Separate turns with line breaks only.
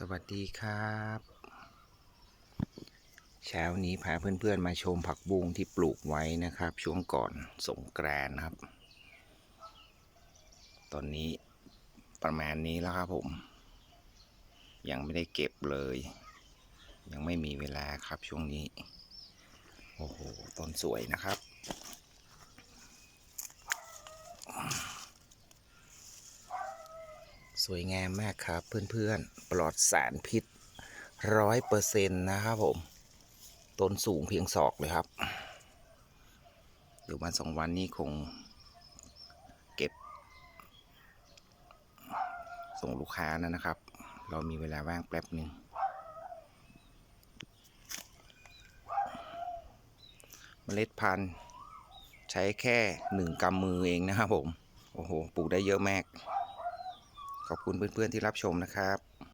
สวัสดีครับ เช้านี้พาเพื่อนๆมาชมผักบุ้งที่ปลูกไว้นะครับ ช่วงก่อนสงกรานครับ ตอนนี้ประมาณนี้แล้วครับผม ยังไม่ได้เก็บเลย ยังไม่มีเวลาครับช่วงนี้ โอ้โหต้นสวยนะครับ สวยงามมากครับ เพื่อนๆ ปลอดสารพิษร้อยเปอร์เซ็นต์นะครับผม ต้นสูงเพียงศอกเลยครับเดี๋ยววันสองวันนี้คงเก็บ ส่งลูกค้านะนะครับ เรามีเวลาว่างแป๊บหนึ่งเมล็ดพันธุ์ใช้แค่หนึ่งกำมือเองนะครับผม โอ้โห ปลูกได้เยอะมาก ขอบคุณเพื่อนๆที่รับชมนะครับ